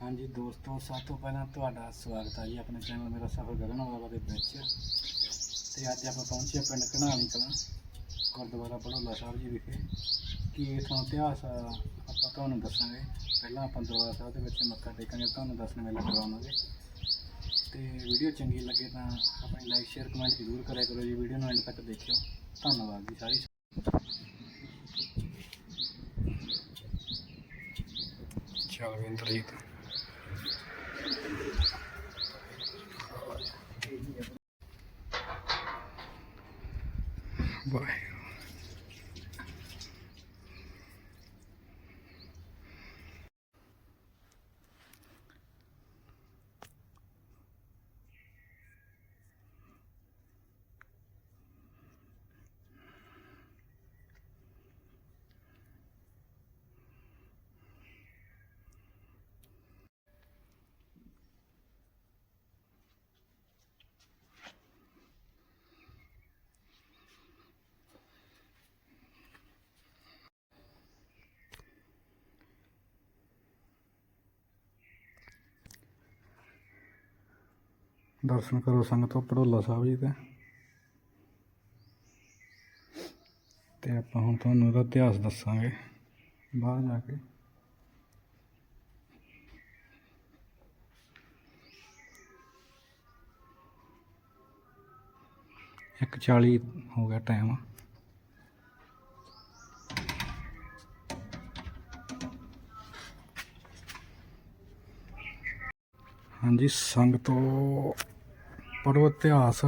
ਹਾਂਜੀ ਦੋਸਤੋ, ਸਭ ਤੋਂ ਪਹਿਲਾਂ ਤੁਹਾਡਾ ਸਵਾਗਤ ਹੈ ਜੀ ਆਪਣੇ ਚੈਨਲ ਮੇਰਾ ਸਫਰ ਗਗਨ ਵਾਲਾ ਦੇ ਵਿੱਚ। ਤੇ ਅੱਜ ਆਪਾਂ ਪਹੁੰਚੇ ਪਿੰਡ ਕਢਾਣੀ ਕਲਾਂ ਗੁਰਦੁਆਰਾ ਭੜੋਲਾ ਸਾਹਿਬ ਜੀ ਵਿਖੇ। ਕੀ ਇਥੋਂ ਇਤਿਹਾਸ ਆਪਾਂ ਤੁਹਾਨੂੰ ਦੱਸਾਂਗੇ। ਪਹਿਲਾਂ ਆਪਾਂ ਦਰਬਾਰ ਸਾਹਿਬ ਦੇ ਵਿੱਚ ਮੱਥਾ ਟੇਕਾਂਗੇ, ਤੁਹਾਨੂੰ ਦੱਸਣ ਵੇਲੇ ਕਰਵਾਵਾਂਗੇ। ਤੇ ਵੀਡੀਓ ਚੰਗੀ ਲੱਗੇ ਤਾਂ ਆਪਣੀ ਲਾਈਕ ਸ਼ੇਅਰ ਕਮੈਂਟ ਜ਼ਰੂਰ ਕਰਿਆ ਕਰੋ ਜੀ। ਵੀਡੀਓ ਨੂੰ ਐਂਡ ਤੱਕ ਦੇਖਿਓ। ਧੰਨਵਾਦ ਜੀ ਸਾਰੀ ਚਲ ਵਿੰਦਰਜੀਤ Bye. ਦਰਸ਼ਨ ਕਰੋ ਸੰਗਤੋ ਪੜੋਲਾ ਸਾਹਿਬ ਜੀ ਦੇ। ਤੇ ਆਪਾਂ ਹੁਣ ਤੁਹਾਨੂੰ ਇਹਦਾ ਇਤਿਹਾਸ ਦੱਸਾਂਗੇ ਬਾਹਰ ਜਾ ਕੇ। ਇੱਕ 40 ਹੋ ਗਿਆ ਟਾਈਮ ਹਾਂਜੀ ਸੰਗਤੋ ਪੜੋ ਇਤਿਹਾਸ।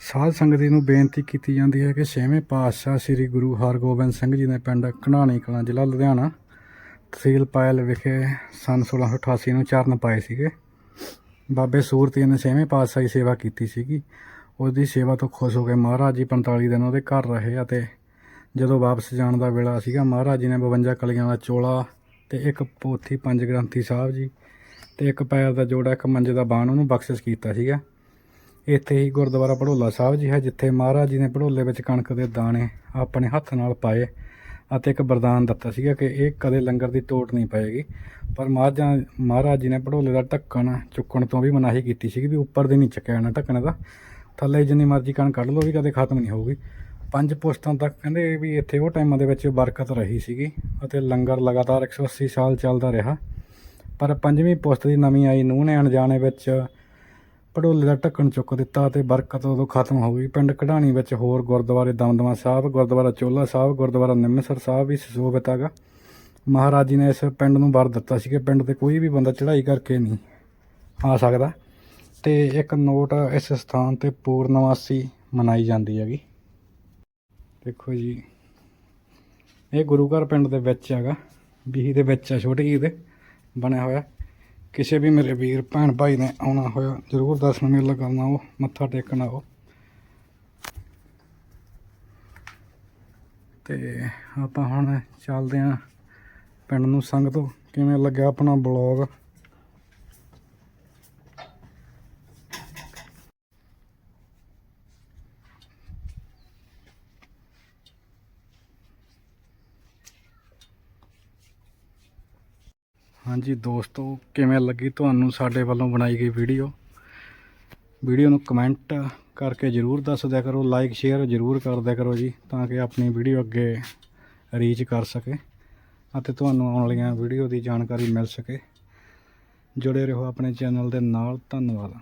ਸਾਧ ਸੰਗਤ ਨੂੰ ਬੇਨਤੀ ਕੀਤੀ ਜਾਂਦੀ ਹੈ ਕਿ ਛੇਵੇਂ ਪਾਤਸ਼ਾਹ ਸ੍ਰੀ ਗੁਰੂ ਹਰਗੋਬਿੰਦ ਸਿੰਘ ਜੀ ਨੇ ਪਿੰਡ ਘਣਾਣੀ ਕਲਾਂ, ਜ਼ਿਲ੍ਹਾ ਲੁਧਿਆਣਾ, ਤਹਿਸੀਲ ਪਾਇਲ ਵਿਖੇ ਸਨ 1688 ਨੂੰ ਚਰਨ ਪਾਏ ਸੀਗੇ। ਬਾਬੇ ਸੂਰਤੀ ਨੇ ਛੇਵੇਂ ਪਾਤਸ਼ਾਹ ਦੀ ਸੇਵਾ ਕੀਤੀ ਸੀਗੀ। ਉਹਦੀ ਸੇਵਾ ਤੋਂ ਖੁਸ਼ ਹੋ ਕੇ ਮਹਾਰਾਜ ਜੀ 45 ਦਿਨ ਉਹਦੇ ਘਰ ਰਹੇ ਅਤੇ ਜਦੋਂ ਵਾਪਸ ਜਾਣ ਦਾ ਵੇਲਾ ਸੀਗਾ, ਮਹਾਰਾਜ ਜੀ ਨੇ 52 ਕਲੀਆਂ ਦਾ ਚੋਲਾ ਤੇ ਇੱਕ ਪੋਥੀ, ਪੰਜ ਗ੍ਰੰਥੀ ਸਾਹਿਬ ਜੀ ਤੇ ਇੱਕ ਪੈਰ ਦਾ ਜੋੜਾ, ਇੱਕ ਮੰਜੇ ਦਾ ਬਾਣ ਉਹਨੂੰ ਬਖਸ਼ਿਸ਼ ਕੀਤਾ ਸੀਗਾ। ਇੱਥੇ ਹੀ ਗੁਰਦੁਆਰਾ ਭੜੋਲਾ ਸਾਹਿਬ ਜੀ ਹੈ, ਜਿੱਥੇ ਮਹਾਰਾਜ ਜੀ ਨੇ ਭੜੋਲੇ ਵਿੱਚ ਕਣਕ ਦੇ ਦਾਣੇ ਆਪਣੇ ਹੱਥ ਨਾਲ ਪਾਏ ਅਤੇ ਇੱਕ ਵਰਦਾਨ ਦਿੱਤਾ ਸੀਗਾ ਕਿ ਇਹ ਕਦੇ ਲੰਗਰ ਦੀ ਟੋਟ ਨਹੀਂ ਪਏਗੀ। ਪਰ ਮਹਾਰਾਜਾ, ਮਹਾਰਾਜ ਜੀ ਨੇ ਭੜੋਲੇ ਦਾ ਢੱਕਣ ਚੁੱਕਣ ਤੋਂ ਵੀ ਮਨਾਹੀ ਕੀਤੀ ਸੀਗੀ ਵੀ ਉੱਪਰ ਦੇ ਨਹੀਂ ਚੱਕਿਆ ਜਾਣਾ ਢੱਕਣ ਦਾ। ਥੱਲੇ ਜਿੰਨੀ ਮਰਜ਼ੀ ਕਣਕ ਕੱਢ ਲਓ ਵੀ ਕਦੇ ਖਤਮ ਨਹੀਂ ਹੋਊਗੀ। ਪੰਜ ਪੁਸ਼ਤਾਂ ਤੱਕ ਕਹਿੰਦੇ ਵੀ ਇੱਥੇ ਉਹ ਟਾਈਮਾਂ ਦੇ ਵਿੱਚ ਬਰਕਤ ਰਹੀ ਸੀਗੀ ਅਤੇ ਲੰਗਰ ਲਗਾਤਾਰ 180 ਸਾਲ ਚੱਲਦਾ ਰਿਹਾ। ਪਰ ਪੰਜਵੀਂ ਪੁਸਤ ਦੀ ਨਵੀਂ ਆਈ ਨੂੰਹ ਨੇ ਅਣਜਾਣੇ ਵਿੱਚ ਭੜੋਲੇ ਦਾ ਢੱਕਣ ਚੁੱਕ ਦਿੱਤਾ ਤੇ ਬਰਕਤ ਉਦੋਂ ਖਤਮ ਹੋ ਗਈ। ਪਿੰਡ ਕਢਾਣੀ ਵਿੱਚ ਹੋਰ ਗੁਰਦੁਆਰੇ ਦਮਦਮਾ ਸਾਹਿਬ, ਗੁਰਦੁਆਰਾ ਚੋਲਾ ਸਾਹਿਬ, ਗੁਰਦੁਆਰਾ ਨਿੰਮਸਰ ਸਾਹਿਬ ਵੀ ਸੁਸ਼ੋਭਿਤ ਹੈਗਾ। ਮਹਾਰਾਜ ਜੀ ਨੇ ਇਸ ਪਿੰਡ ਨੂੰ ਵਰ ਦਿੱਤਾ ਸੀ ਕਿ ਪਿੰਡ ਤੇ ਕੋਈ ਵੀ ਬੰਦਾ ਚੜ੍ਹਾਈ ਕਰਕੇ ਨਹੀਂ ਆ ਸਕਦਾ ਤੇ ਇੱਕ ਨੋਟ ਇਸ ਸਥਾਨ ਤੇ ਪੂਰਨਮਾਸੀ ਮਨਾਈ ਜਾਂਦੀ ਹੈਗੀ। ਦੇਖੋ ਜੀ, ਇਹ ਗੁਰੂ ਘਰ ਪਿੰਡ ਦੇ ਵਿੱਚ ਹੈਗਾ, ਬੀਹੀ ਦੇ ਵਿੱਚ ਆ, ਛੋਟੀ ਜਿਹੀ ਦੇ ਬਣਿਆ ਹੋਇਆ। ਕਿਸੇ ਵੀ ਮੇਰੇ ਵੀਰ, ਭੈਣ ਭਾਈ ਨੇ ਆਉਣਾ ਹੋਇਆ, ਜ਼ਰੂਰ ਦਰਸ਼ਨ ਮੇਲਾ ਕਰਨਾ ਉਹ ਮੱਥਾ ਟੇਕਣਾ ਉਹ ਤੇ ਆਪਾਂ ਹੁਣ ਚੱਲਦੇ ਆਂ ਪਿੰਡ ਨੂੰ ਸੰਗ ਤੋਂ। ਕਿਵੇਂ ਲੱਗਿਆ ਆਪਣਾ ਬਲੌਗ ਹਾਂਜੀ ਦੋਸਤੋ, ਕਿਵੇਂ ਲੱਗੀ ਤੁਹਾਨੂੰ ਸਾਡੇ ਵੱਲੋਂ ਬਣਾਈ ਗਈ ਵੀਡੀਓ? ਵੀਡੀਓ ਨੂੰ ਕਮੈਂਟ ਕਰਕੇ ਜਰੂਰ ਦੱਸ ਦਿਆ ਕਰੋ, ਲਾਈਕ, ਸ਼ੇਅਰ ਜਰੂਰ ਕਰ ਦਿਆ ਕਰੋ ਜੀ, ਤਾਂ ਕਿ ਆਪਣੀ ਵੀਡੀਓ ਅੱਗੇ ਰੀਚ ਕਰ ਸਕੇ ਅਤੇ ਤੁਹਾਨੂੰ ਆਉਣ ਵਾਲੀਆਂ ਵੀਡੀਓ ਦੀ ਜਾਣਕਾਰੀ ਮਿਲ ਸਕੇ। ਜੁੜੇ ਰਹੋ ਆਪਣੇ ਚੈਨਲ ਦੇ ਨਾਲ, ਧੰਨਵਾਦ।